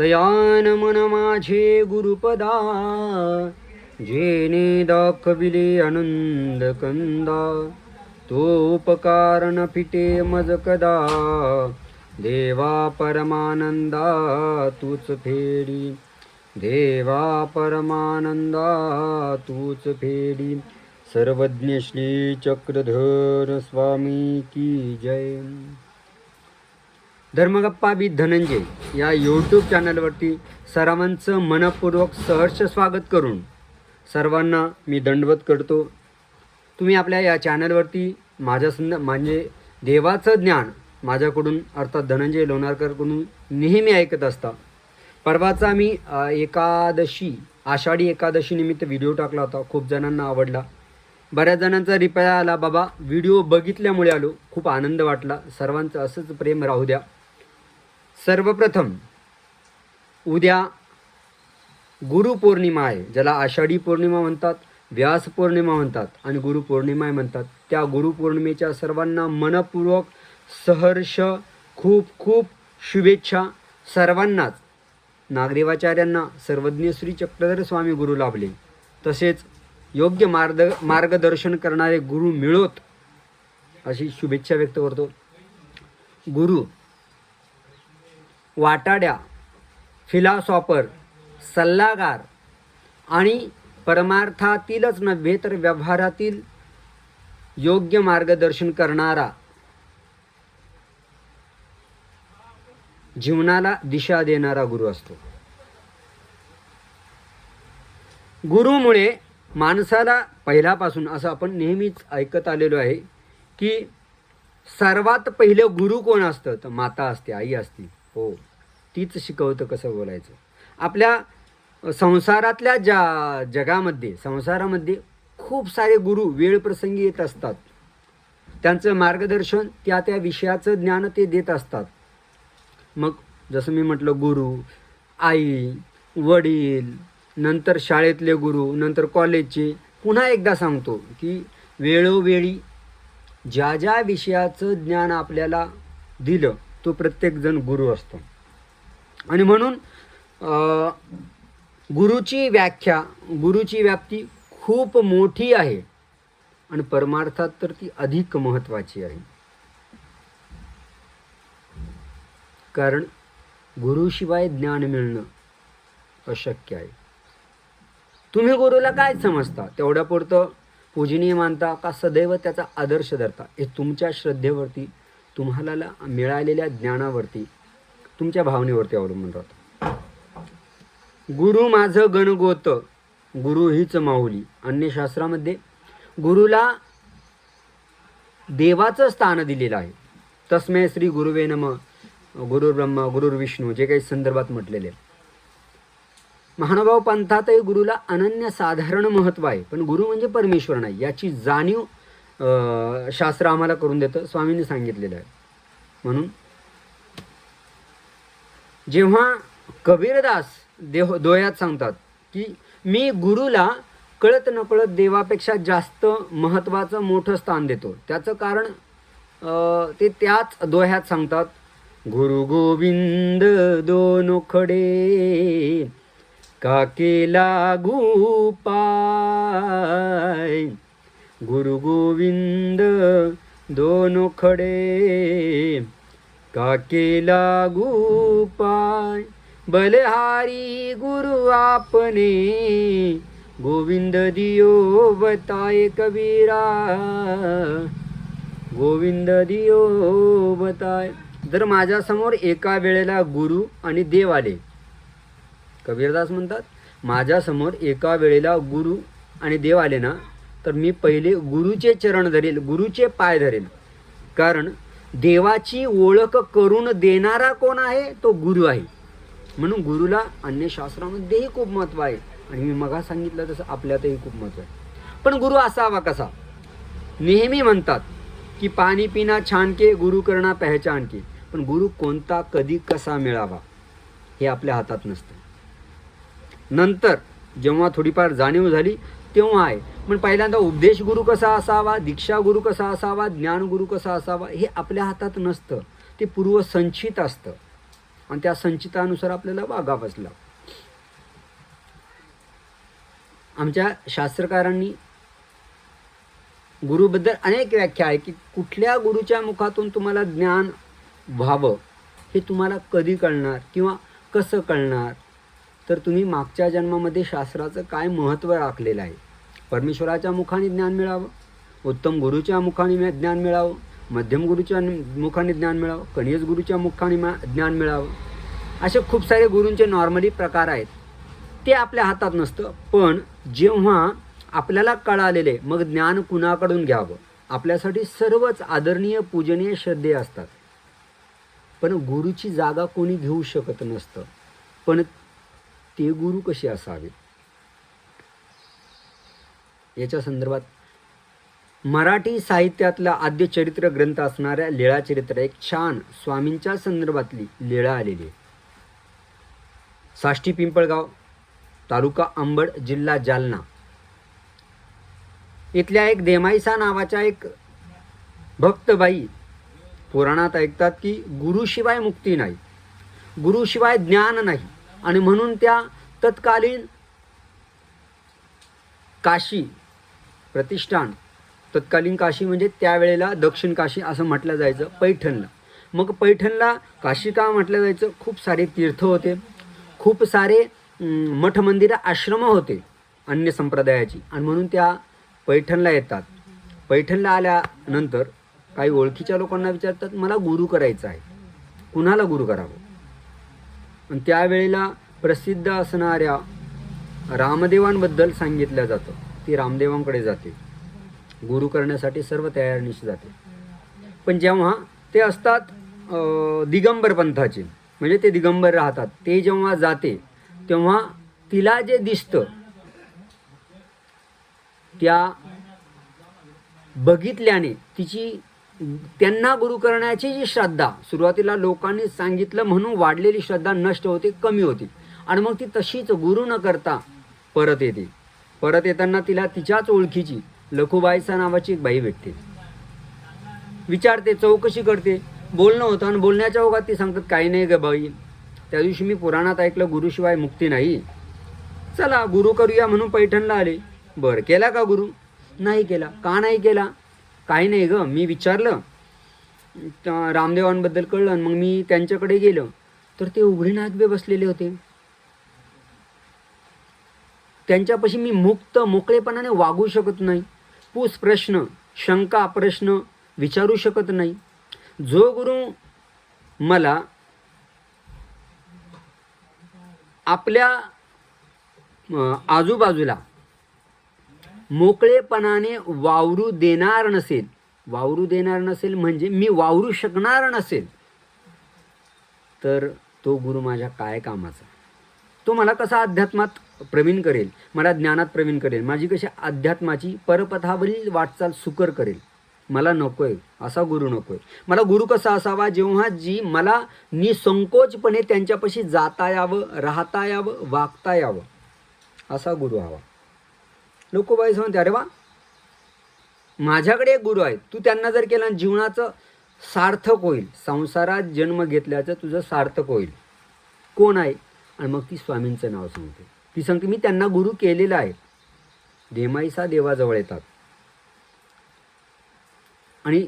तयान मन माझे गुरुपदा जेने दाखविले आनंद कंदा तो उपकार न फिटे मज कदा देवा परमानंदा तूच फेडी. देवा परमानंदा तूच फेडी. सर्वज्ञ श्री चक्रधर स्वामी की जय. धर्मगप्पा बी धनंजय या यूट्यूब चॅनलवरती सर्वांचं मनपूर्वक सहर्ष स्वागत करून सर्वांना मी दंडवत करतो. तुम्ही आपल्या या चॅनलवरती माझ्या संद म्हणजे देवाचं ज्ञान माझ्याकडून अर्थात धनंजय लोणारकरकडून नेहमी ऐकत असता. परवाचा मी एकादशी आषाढी एकादशी निमित्त व्हिडिओ टाकला होता. खूप जणांना आवडला. बऱ्याच जणांचा रिप्लाय आला बाबा व्हिडिओ बघितल्यामुळे आलो. खूप आनंद वाटला. सर्वांचं असंच प्रेम राहू द्या. सर्वप्रथम उद्या गुरुपौर्णिमा आहे ज्याला आषाढी पौर्णिमा म्हणतात व्यास पौर्णिमा म्हणतात आणि गुरुपौर्णिमा म्हणतात. त्या गुरुपौर्णिमेच्या सर्वांना मनपूर्वक सहर्ष खूप खूप शुभेच्छा. सर्वांनाच नागदेवाचार्यांना सर्वज्ञ श्री चक्रधर स्वामी गुरु लाभले. तसेच योग्य मार्ग मार्गदर्शन करणारे गुरु मिळोत अशी शुभेच्छा व्यक्त करतो. गुरु वाटाड्या फिलॉसॉफर सल्लागार आणि परमार्थातीलच नव्हे तर व्यवहारातील योग्य मार्गदर्शन करणारा जीवनाला दिशा देणारा गुरु असतो. गुरुमुळे माणसाला पहिल्यापासून असं आपण नेहमीच ऐकत आलेलो आहे की सर्वात पहिलं गुरु कोण असतं? तर माता असते आई असते. हो. तीच शिकवतं कसं बोलायचं? आपल्या संसारातल्या ज्या जगामध्ये संसारामध्ये खूप सारे गुरु वेळ प्रसंगी येत असतात. त्यांचं मार्गदर्शन त्या त्या विषयाचं ज्ञान ते देत असतात. मग जसं मी म्हटलं गुरु आई वडील नंतर शाळेतले गुरु नंतर कॉलेजचे पुन्हा एकदा सांगतो की वेळोवेळी ज्या ज्या विषयाचं ज्ञान आपल्याला दिलं तो प्रत्येकजण गुरु असतो. आणि म्हणून गुरुची व्याख्या गुरुची व्याप्ती खूप मोठी आहे. आणि परमार्थात तर ती अधिक महत्त्वाची आहे. कारण गुरुशिवाय ज्ञान मिळणं अशक्य आहे. तुम्ही गुरुला काय समजता? तेवढ्यापुरतं पूजनीय मानता का सदैव त्याचा आदर्श धरता? हे तुमच्या श्रद्धेवरती तुम्हाला मिळालेल्या ज्ञानावरती तुमच्या भावनेवरती अवलंबून राहतो. गुरु माझं गणगोत गुरु हीच माऊली. अन्य शास्त्रामध्ये गुरुला देवाचं स्थान दिलेलं आहे. तस्मै श्री गुरुवे नम गुरु ब्रह्मा गुरुर विष्णू जे काही संदर्भात म्हटलेले महानुभाव पंथातही गुरुला अनन्य साधारण महत्त्व आहे. पण गुरु म्हणजे परमेश्वर नाही. याची जाणीव शास्त्र आम्हाला करून देतं स्वामींनी सांगितलेलं आहे. म्हणून जेव्हा कबीरदास देह दोयात सांगतात की मी गुरुला कळत नकळत देवापेक्षा जास्त महत्त्वाचं मोठं स्थान देतो. त्याचं कारण ते त्याच दोह्यात सांगतात गुरु गोविंद दोन खडे का केला पाय गुरु गोविंद दोन खडे काके लागू पाय बलहारी गुरु आपने गोविंद दियो बताय कबीरा गोविंद दियो बताय। जर माझ्यासमोर एका वेळेला गुरु आणि देव आले कबीरदास म्हणतात माझ्यासमोर एका वेळेला गुरु आणि देव आले ना तर मी पहिले गुरुचे चरण धरेल गुरुचे पाय धरेल. कारण देवाची ओळख करून देणारा कोण आहे? तो गुरु आहे. म्हणून गुरुला अन्य शास्त्रामध्येही खूप महत्त्व आहे. आणि मी मगा सांगितलं तसं आपल्यातही खूप महत्त्व आहे. पण गुरु असावा कसा? नेहमी म्हणतात की पाणी पिना छानके गुरु करणा पहचान के पण गुरु कोणता कधी कसा मिळावा? हे आपल्या हातात नसतं. नंतर जेव्हा थोडीफार जाणीव झाली तेव्हा आहे. पण पहिल्यांदा उपदेश गुरु कसा असावा दीक्षा गुरु कसा असावा ज्ञान गुरु कसा असावा हे आपल्या हातात नसतं. ते पूर्वसंचित असतं. आणि त्या संचितानुसार आपल्याला वागावंच लागतं. आमच्या शास्त्रकारांनी गुरुबद्दल अनेक व्याख्या आहे की कुठल्या गुरुच्या मुखातून तुम्हाला ज्ञान व्हावं हे तुम्हाला कधी कळणार किंवा कसं कळणार? तर तुम्ही मागच्या जन्मामध्ये शास्त्राचं काय महत्त्व राखलेलं आहे? परमेश्वराच्या मुखाने ज्ञान मिळावं? उत्तम गुरुच्या मुखाने ज्ञान मिळावं? मध्यम गुरुच्या मुखाने ज्ञान मिळावं? कनियस गुरुच्या मुखाने ज्ञान मिळावं? असे खूप सारे गुरूंचे नॉर्मली प्रकार आहेत. ते आपल्या हातात नसतं. पण जेव्हा आपल्याला कळालेले मग ज्ञान कुणाकडून घ्यावं? आपल्यासाठी सर्वच आदरणीय पूजनीय श्रद्धेय असतात. पण गुरुची जागा कोणी घेऊ शकत नसतं. पण ते गुरु कसे असावेत? याच्या संदर्भात मराठी साहित्यातला आद्य चरित्र ग्रंथ असणाऱ्या लीळा चरित्र एक छान स्वामींच्या संदर्भातली लीळा आलेली आहे. साष्टी पिंपळगाव तालुका अंबड जिल्हा जालना. इथल्या एक देमाईसा नावाच्या एक भक्तबाई पुराणात ऐकतात की गुरुशिवाय मुक्ती नाही. गुरुशिवाय ज्ञान नाही. आणि म्हणून त्या तत्कालीन काशी प्रतिष्ठान तत्कालीन काशी म्हणजे त्यावेळेला दक्षिण काशी असं म्हटलं जायचं पैठणला. मग पैठणला काशी का म्हटलं जायचं? खूप सारे तीर्थ होते. खूप सारे मठ मंदिरं आश्रम होते अन्य संप्रदायाची. आणि म्हणून त्या पैठणला येतात. पैठणला आल्यानंतर काही ओळखीच्या लोकांना विचारतात मला गुरु करायचा आहे. कुणाला गुरु करावं? आणि त्यावेळेला प्रसिद्ध असणाऱ्या रामदेवांबद्दल सांगितलं जातं. ती रामदेवांकडे जाते. गुरु करण्यासाठी सर्व तयारीनिशी जाते. पण जेव्हा ते असतात दिगंबर पंथाचे म्हणजे ते दिगंबर राहतात ते जेव्हा जाते तेव्हा तिला जे दिसतं त्या बघितल्याने तिची त्यांना गुरु करण्याची जी श्रद्धा सुरुवातीला लोकांनी सांगितलं म्हणून वाढलेली श्रद्धा नष्ट होते कमी होती. आणि मग ती तशीच गुरु न करता परत येते. परत येताना तिला तिच्याच ओळखीची लखुबाईचा नावाची एक बाई भेटते. विचारते चौकशी करते. बोलणं होतं आणि बोलण्याच्या ओघात ती सांगतात काही नाही ग बाई त्या दिवशी मी पुराणात ऐकलं गुरुशिवाय मुक्ती नाही. चला गुरु करूया म्हणून पैठणला आले. बरं केला का गुरु? नाही केला. का नाही केला? काही नाही ग मी विचारलं. रामदेवांबद्दल कळलं आणि मग मी त्यांच्याकडे गेलो. तर ते उघडे नागबे बसलेले होते. त्यांच्यापाशी मी मुक्त मोकळेपणाने वागू शकत नाही. पूस प्रश्न शंका प्रश्न विचारू शकत नाही. जो गुरु मला आपल्या आजूबाजूला मोकळेपणाने वावरू देणार नसेल. वावरू देणार नसेल म्हणजे मी वावरू शकणार नसेल. तर तो गुरु माझ्या काय कामाचा? तो मला कसा अध्यात्मात प्रवीण करेल? मला ज्ञानात प्रवीण करेल? माझी कशी अध्यात्माची परपथावरील वाटचाल सुकर करेल? मला नकोय. असा गुरु नकोय. मला गुरु कसा असावा? जेव्हा जी मला निसंकोचपणे त्यांच्यापाशी जाता यावं राहता यावं वागता यावं असा गुरु हवा. लोक बाईस म्हणते अरे वा. माझ्याकडे एक गुरु आहे तू त्यांना जर केलं जीवनाचं सार्थक होईल संसारात जन्म घेतल्याचं तुझं सार्थक होईल. कोण आहे? आणि मग ती स्वामींचं नाव सांगते. ती सांगते मी त्यांना गुरु केलेला आहे. देमाईसा देवाजवळ येतात. आणि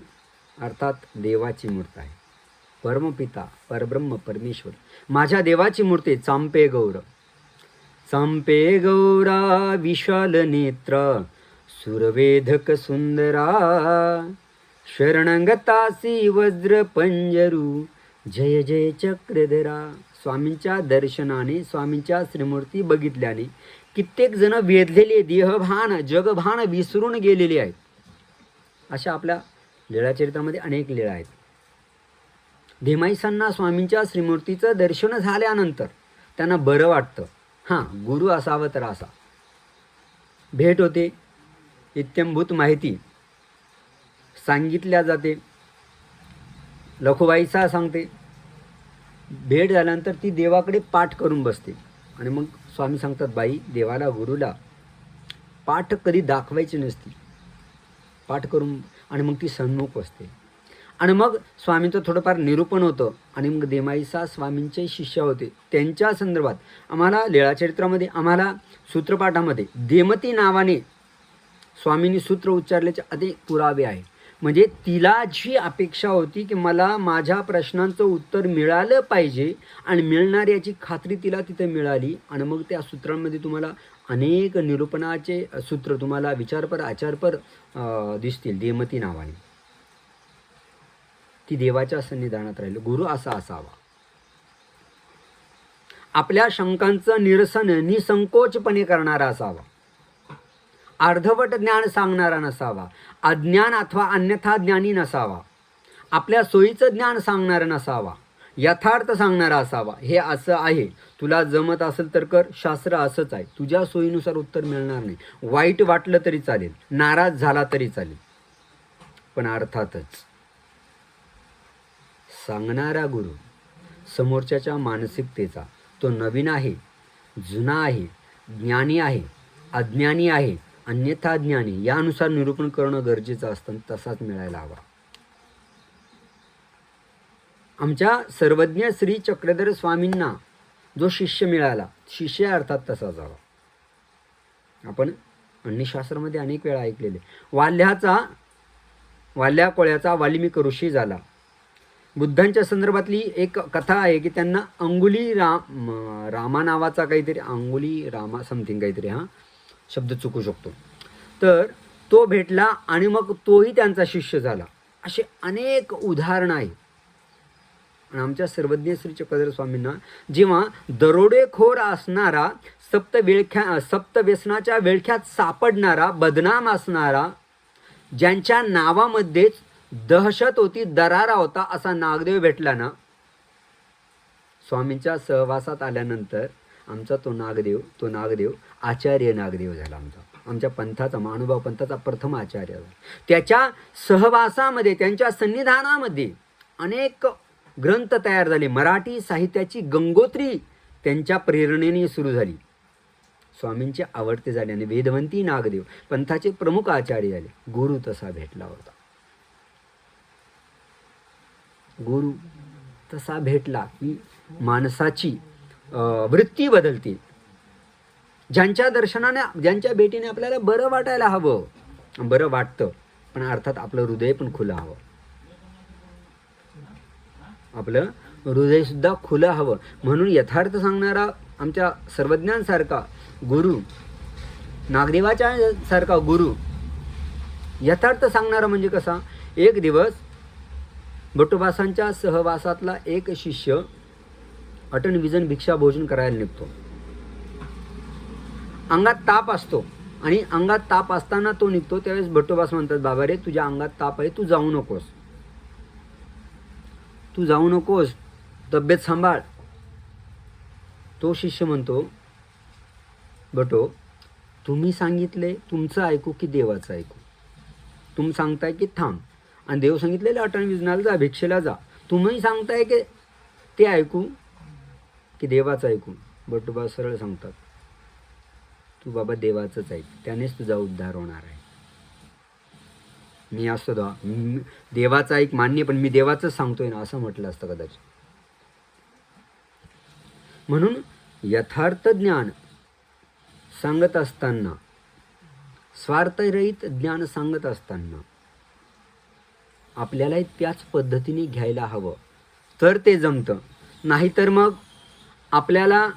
अर्थात देवाची मूर्त आहे. परमपिता परब्रह्म परमेश्वर. माझ्या देवाची मूर्ती चांपे गौर चांपे गौरा विशाल नेत्र सुरवेधक सुंदरा। शरणंगतासी वज्र पंजरू जय जय चक्रधरा। स्वामींच्या दर्शनाने स्वामींच्या श्रीमूर्ती बघितल्याने कित्येक जण वेधलेले देहभान जगभान विसरून गेलेले आहेत. अशा आपल्या लीळाचरित्रामध्ये अनेक लीळा आहेत. धीमाईसांना स्वामींच्या श्रीमूर्तीचं दर्शन झाल्यानंतर त्यांना बरं वाटतं. हां गुरु असावं तर असा. भेट होते इत्यंभूत माहिती. सांगितल्या जाते. लखोबाईचा सांगते भेट झाल्यानंतर ती देवाकडे पाठ करून बसते. आणि मग स्वामी सांगतात बाई देवाला गुरुला पाठ कधी दाखवायची नसती. पाठ करून आणि मग ती सन्मुख असते आणि मग स्वामींचं थोडंफार निरूपण होतं. आणि मग देमाईसा स्वामींचे शिष्य होते. त्यांच्या संदर्भात आम्हाला लीळाचरित्रामध्ये आम्हाला सूत्रपाठामध्ये देमती नावाने स्वामींनी सूत्र उच्चारल्याचे अनेक पुरावे आहे म्हणजे तिला जी अपेक्षा होती की मला माझ्या प्रश्नांचं उत्तर मिळालं पाहिजे आणि मिळणार याची खात्री तिला तिथे मिळाली. आणि मग त्या सूत्रांमध्ये तुम्हाला अनेक निरूपणाचे सूत्र तुम्हाला विचारपर आचारपर दिसतील देमती नावाने. की देवाच्या सन्निधानात राहिलं. गुरु असा असावा. आपल्या शंकांचं निरसन निसंकोचपणे करणारा असावा. अर्धवट ज्ञान सांगणारा नसावा. अज्ञान अथवा अन्यथा ज्ञानी नसावा. आपल्या सोयीचं ज्ञान सांगणारा नसावा. यथार्थ सांगणारा असावा. हे असं आहे. तुला जमत असेल तर कर. शास्त्र असंच आहे. तुझ्या सोयीनुसार उत्तर मिळणार नाही. वाईट वाटलं तरी चालेल. नाराज झाला तरी चालेल. पण अर्थातच सांगणारा गुरु समोरच्याच्या मानसिकतेचा. तो नवीन आहे जुना आहे ज्ञानी आहे अज्ञानी आहे अन्यथा ज्ञानी यानुसार निरूपण करणं गरजेचं असतं तसाच मिळायला हवा. आमच्या सर्वज्ञ श्री चक्रधर स्वामींना जो शिष्य मिळाला शिष्य अर्थात तसाच हवा. आपण अन्यशास्त्रामध्ये अनेक वेळा ऐकलेले वाल्याचा वाल्ह्या कोळ्याचा वाल्मिक ऋषी झाला. बुद्धांच्या संदर्भातली एक कथा आहे की त्यांना अंगुली राम रामा नावाचा काहीतरी अंगुली रामा समथिंग काहीतरी हा शब्द चुकू शकतो. तर तो भेटला आणि मग तोही त्यांचा शिष्य झाला. असे अनेक उदाहरणं आहे आणि आमच्या सर्वज्ञ श्री चक्रधर स्वामींना जेव्हा दरोडेखोर असणारा सप्त विळख्या सप्त व्यसनाच्या वेळख्यात सापडणारा बदनाम असणारा ज्यांच्या नावामध्येच दहशत होती दरारा होता असा नागदेव भेटला ना स्वामींच्या सहवासात आल्यानंतर आमचा तो नागदेव तो नागदेव आचार्य नागदेव झाला आमचा. आमच्या पंथाचा महानुभाव पंथाचा प्रथम आचार्य झाला. त्याच्या सहवासामध्ये त्यांच्या संनिधानामध्ये अनेक ग्रंथ तयार झाले. मराठी साहित्याची गंगोत्री त्यांच्या प्रेरणेने सुरू झाली. स्वामींचे आवडते झाले आणि वेदवंती नागदेव पंथाचे प्रमुख आचार्य झाले. गुरु तसा भेटला होता. गुरु तसा भेटला की माणसाची वृत्ती बदलते ज्यांच्या दर्शनाने ज्यांच्या भेटीने आपल्याला बरं वाटायला हवं बरं वाटतं पण अर्थात आपलं हृदय पण खुलं हवं. आपलं हृदयसुद्धा खुलं हवं. म्हणून यथार्थ सांगणारा आमच्या सर्वज्ञांसारखा गुरु नागदेवाच्या सारखा गुरु यथार्थ सांगणारा म्हणजे कसा? एक दिवस बटुबासांच्या सहवासातला एक शिष्य अटन विजन भिक्षा भोजन करायला निघतो. अंगात ताप असतो आणि अंगात ताप असताना तो निघतो त्यावेळेस भट्टोबास म्हणतात बाबा रे तुझ्या अंगात ताप आहे तू जाऊ नकोस. तू जाऊ नकोस तब्येत सांभाळ. तो शिष्य म्हणतो बटो तुम्ही सांगितले तुमचं ऐकू की देवाचं ऐकू. तुम्ही सांगताय की थांब. आणि देव सांगितलेलं अटण विजनाला जा भिक्षेला जा. तुम्ही सांगताय की ते ऐकू की देवाचं ऐकू बटुबा सरळ सांगतात तू बाबा देवाचंच ऐक त्यानेच तुझा उद्धार होणार आहे. मी असतो दा देवाचा ऐक मान्य पण मी देवाचंच सांगतोय ना असं म्हटलं असतं कदाचित. म्हणून यथार्थ ज्ञान सांगत असताना स्वार्थरहित ज्ञान सांगत असताना आपल्यालाही त्याच पद्धतीने घ्यायला हवं. तर ते जमतं. नाहीतर मग आपल्याला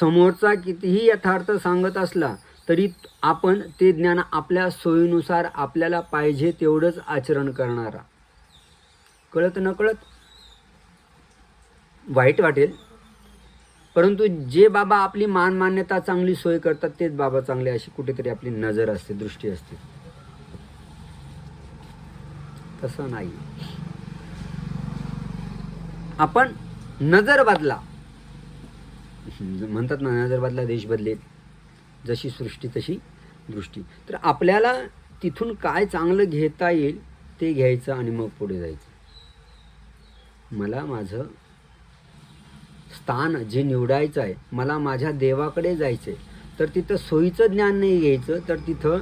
समोरचा कितीही यथार्थ सांगत असला तरी आपण ते ज्ञान आपल्या सोयीनुसार आपल्याला पाहिजे तेवढंच आचरण करणारा. कळत नकळत? वाईट वाटेल. परंतु जे बाबा आपली मानमान्यता चांगली सोय करतात तेच बाबा चांगले अशी कुठेतरी आपली नजर असते दृष्टी असते. तसं नाही. आपण नजर बदला. म्हणतात ना नजर बदला देश बदलेल. जशी सृष्टी तशी दृष्टी. तर आपल्याला तिथून काय चांगलं घेता येईल ते घ्यायचं आणि मग पुढे जायचं. मला माझं स्थान जे निवडायचं आहे मला माझ्या देवाकडे जायचं आहे तर तिथं सोयीचं ज्ञान नाही घ्यायचं तर तिथं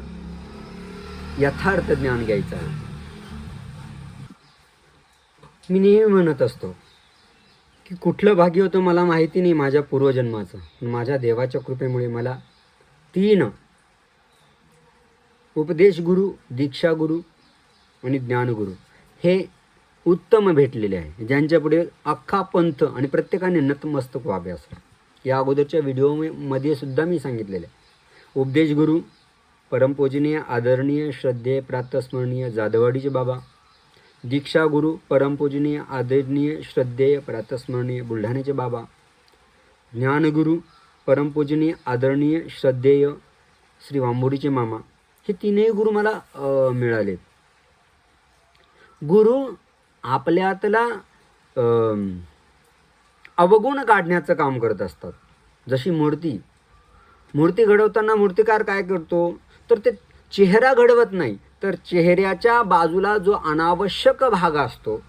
यथार्थ ज्ञान घ्यायचं आहे. मी नेहमी म्हणत असतो की कुठलं भाग्य होतं मला माहिती नाही माझ्या पूर्वजन्माचं. पण माझ्या देवाच्या कृपेमुळे मला तीन उपदेश गुरु दीक्षा गुरु आणि ज्ञानगुरु हे उत्तम भेटलेले आहे. ज्यांच्यापुढे अख्खा पंथ आणि प्रत्येकाने नतमस्तक व्हावे असं. या अगोदरच्या व्हिडिओमध्ये सुद्धा मी सांगितलेलं आहे. उपदेश गुरु परमपूजनीय आदरणीय श्रद्धेय प्रातस्मरणीय जाधवाडीचे बाबा दीक्षा गुरु परमपूजनीय आदरणीय श्रद्धेय प्रातस्मरणीय बुलढाण्याचे बाबा ज्ञानगुरु परमपूजनीय आदरणीय श्रद्धेय श्री वांबोडीचे मामा हे तीनही गुरु मला मिळाले गुरु आपल्यातला अवगुण काढण्याचं काम करत असतात. जशी मूर्ती मूर्ती घडवताना मूर्तिकार काय करतो? तर ते चेहरा घडवत नाही. तर चेहऱ्याच्या बाजूला जो अनावश्यक भाग असतो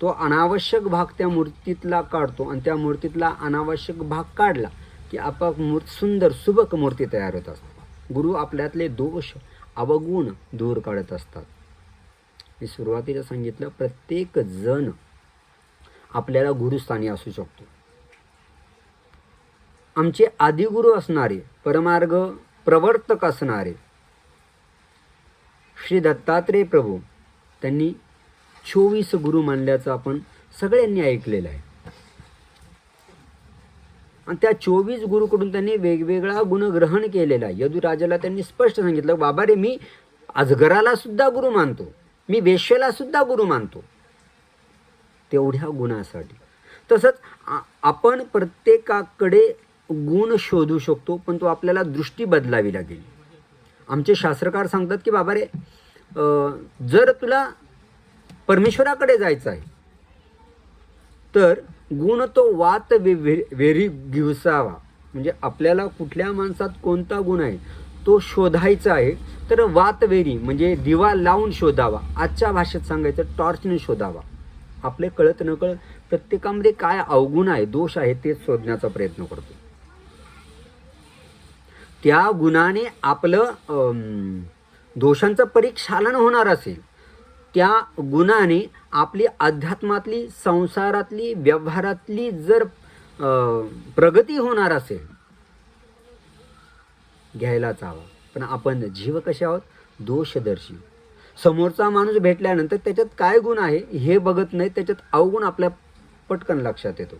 तो अनावश्यक भाग त्या मूर्तीतला काढतो आणि त्या मूर्तीतला अनावश्यक भाग काढला की आपाप मूर्त सुंदर सुबक मूर्ती तयार होत असतात. गुरु आपल्यातले दोष अवगुण दूर काढत असतात. मी सुरुवातीला सांगितलं प्रत्येक जण आपल्याला गुरुस्थानी असू शकतो. आमचे आदिगुरु असणारे परमार्ग प्रवर्तक असणारे श्री दत्तात्रेय प्रभू. त्यांनी चोवीस गुरु मानल्याचं आपण सगळ्यांनी ऐकलेलं आहे. आणि त्या चोवीस गुरुकडून त्यांनी वेगवेगळा गुण ग्रहण केलेला आहे. यदुराजाला त्यांनी स्पष्ट सांगितलं बाबा रे मी अजगराला सुद्धा गुरु मानतो. मी वेश्येला सुद्धा गुरु मानतो. तेवढ्या गुणासाठी. तसंच आपण प्रत्येकाकडे गुण शोधू शकतो पण तो आपल्याला दृष्टी बदलावी लागेल. आमचे शास्त्रकार सांगतात की बाबा रे जर तुला परमेश्वराकडे जायचं आहे तर गुण तो वात वे- वेरी घिवसावा म्हणजे आपल्याला कुठल्या माणसात कोणता गुण आहे तो शोधायचा आहे तर वात वेरी म्हणजे दिवा लावून शोधावा. आजच्या भाषेत सांगायचं टॉर्चने शोधावा. आपले कळत नकळत प्रत्येकामध्ये काय अवगुण आहे दोष आहे ते शोधण्याचा प्रयत्न करतो. त्या गुणाने आपलं दोषांचं परीक्षालन होणार असेल. त्या गुणाने आपली अध्यात्मातली संसारातली व्यवहारातली जर प्रगती होणार असेल घ्यायलाच हवा पण आपण जीव कसे आहोत? दोषदर्शी. समोरचा माणूस भेटल्यानंतर त्याच्यात काय गुण आहे हे बघत नाही त्याच्यात अवगुण आपल्या पटकन लक्षात येतो.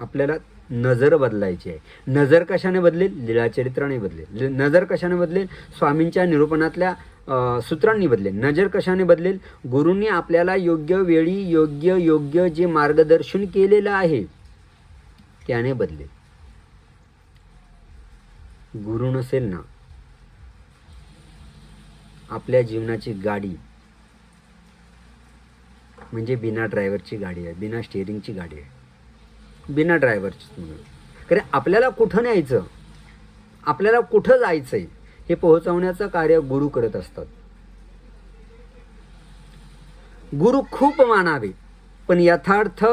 आपल्याला नजर बदलायची आहे. नजर कशाने बदलेल? लीळाचरित्राने बदलेल. नजर कशाने बदलेल? स्वामींच्या निरूपणातल्या सूत्रांनी बदलेल. नजर कशाने बदलेल? गुरूंनी आपल्याला योग्य वेळी योग्य योग्य जे मार्गदर्शन केलेलं आहे त्याने बदलेल. गुरु नसेल ना आपल्या जीवनाची गाडी म्हणजे बिना ड्रायव्हरची गाडी आहे बिना स्टेअरिंगची गाडी आहे. बिना ड्रायव्हरची म्हणून कारण आपल्याला कुठं न्यायचं? आपल्याला कुठं जायचं आहे हे पोहोचवण्याचं कार्य गुरु करत असतात. गुरु खूप मानावे पण यथार्थ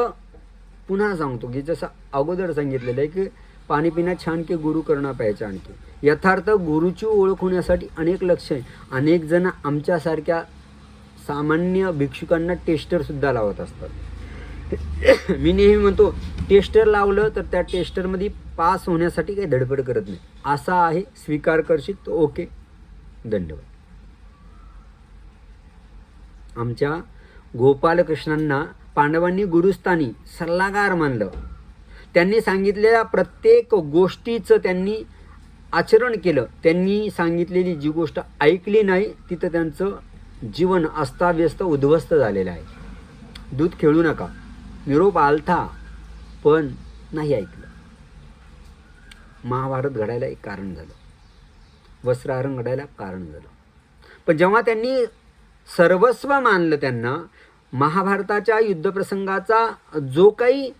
पुन्हा सांगतो की जसं अगोदर सांगितलेलं आहे की पाणी पिण्या छान की गुरु करणं प्यायचं आणखी. यथार्थ गुरुची ओळख होण्यासाठी अनेक लक्ष आहे. अनेक जण आमच्यासारख्या सामान्य भिक्षुकांना टेस्टरसुद्धा लावत असतात. मी नेहमी म्हणतो टेस्टर लावलं तर त्या टेस्टरमध्ये पास होण्यासाठी काही धडपड करत नाही. असा आहे स्वीकार करशील तर ओके. धन्यवाद. आमच्या गोपालकृष्णांना पांडवांनी गुरुस्थानी सल्लागार मानलं. त्यांनी सांगितलेल्या प्रत्येक गोष्टीचं त्यांनी आचरण केलं. त्यांनी सांगितलेली जी गोष्ट ऐकली नाही तिथं त्यांचं जीवन अस्ताव्यस्त उद्ध्वस्त झालेलं आहे. दूध खेळू नका. निरोप आलथा पण नाही ऐकलं. महाभारत घडायला एक कारण झालं. वस्त्रहरण घडायला कारण झालं. पण जेव्हा त्यांनी सर्वस्व मानलं त्यांना महाभारताच्या युद्धप्रसंगाचा जो काही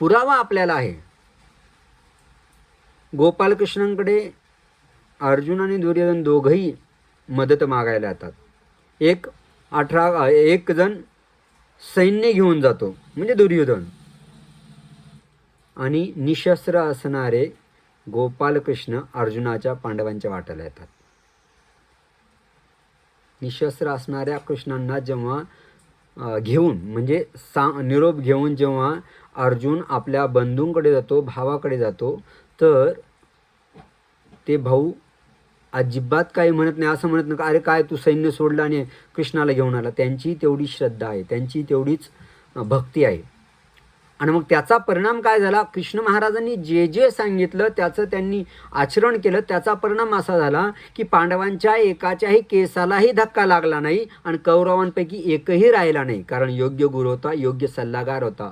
पुरावा आपल्याला आहे गोपालकृष्णांकडे अर्जुन आणि दुर्योधन दोघंही मदत मागायला येतात एक अठरा एक जण सैन्य घेऊन जातो म्हणजे दुर्योधन. आणि निशस्त्र असणारे गोपालकृष्ण अर्जुनाच्या पांडवांच्या वाट्याला येतात. निशस्त्र असणाऱ्या कृष्णांना जेव्हा घेऊन म्हणजे सा निरोप घेऊन जेव्हा अर्जुन आपल्या बंधूंकडे जातो भावाकडे जातो तर ते भाऊ अजिबात काही म्हणत नाही असं म्हणत नाही अरे काय तू सैन्य सोडलं आणि कृष्णाला घेऊन आला. त्यांची तेवढी श्रद्धा आहे त्यांची तेवढीच भक्ती आहे. आणि मग त्याचा परिणाम काय झाला? कृष्ण महाराजांनी जे जे सांगितलं त्याचं त्यांनी आचरण केलं. त्याचा परिणाम असा झाला की पांडवांच्या एकाच्याही केसालाही धक्का लागला नाही आणि कौरवांपैकी एकही राहिला नाही कारण योग्य गुरु होता योग्य सल्लागार होता.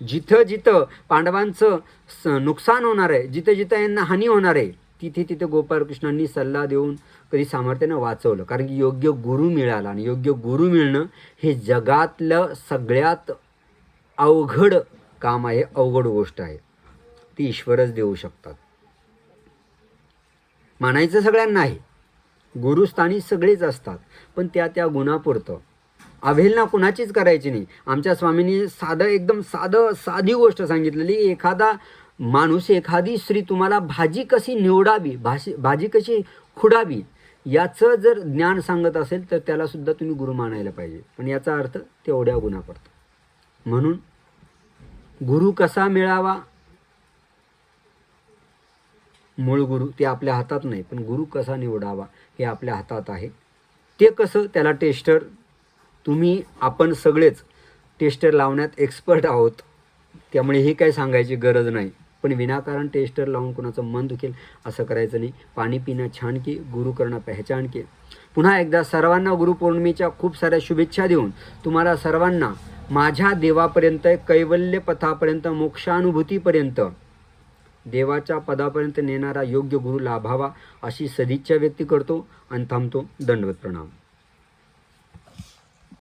जिथं जिथं पांडवांचं स नुकसान होणार आहे जिथं जिथं यांना हानी होणार आहे तिथे तिथे गोपाळकृष्णांनी सल्ला देऊन कधी सामर्थ्यानं वाचवलं. कारण की योग्य गुरु मिळाला आणि योग्य गुरु मिळणं हे जगातलं सगळ्यात अवघड काम आहे अवघड गोष्ट आहे. ती ईश्वरच देऊ शकतात. मानायचं सगळ्यांना आहे गुरुस्थानी सगळेच असतात. पण त्या त्या गुणापुरतं. अवहेलना कुणाचीच करायची नाही. आमच्या स्वामींनी साधं एकदम साधं साधी गोष्ट सांगितलेली एखादा माणूस एखादी स्त्री तुम्हाला भाजी कशी निवडावी भाषी भाजी कशी खुडावी याचं जर ज्ञान सांगत असेल तर त्याला सुद्धा तुम्ही गुरु मानायला पाहिजे. पण याचा अर्थ तेवढ्या गुन्हा पडतो. म्हणून गुरु कसा मिळावा? मूळ गुरु ते आपल्या हातात नाही पण गुरु कसा निवडावा हे आपल्या हातात आहे. ते कसं? त्याला टेस्टर तुम्ही आपण सगळेच टेस्टर लावण्यात एक्सपर्ट आहोत. त्यामुळे हे काही सांगायची गरज नाही. पण विनाकारण टेस्टर लावून कोणाचं मन दुखेल असं करायचं नाही. पाणी पिणं छान की गुरु करणं पहचान की पुन्हा एकदा सर्वांना गुरुपौर्णिमेच्या खूप साऱ्या शुभेच्छा देऊन तुम्हाला सर्वांना माझ्या देवापर्यंत कैवल्य पथापर्यंत मोक्षानुभूतीपर्यंत देवाच्या पदापर्यंत नेणारा योग्य गुरु लाभावा अशी सदिच्छा व्यक्त करतो आणि थांबतो दंडवत प्रणाम.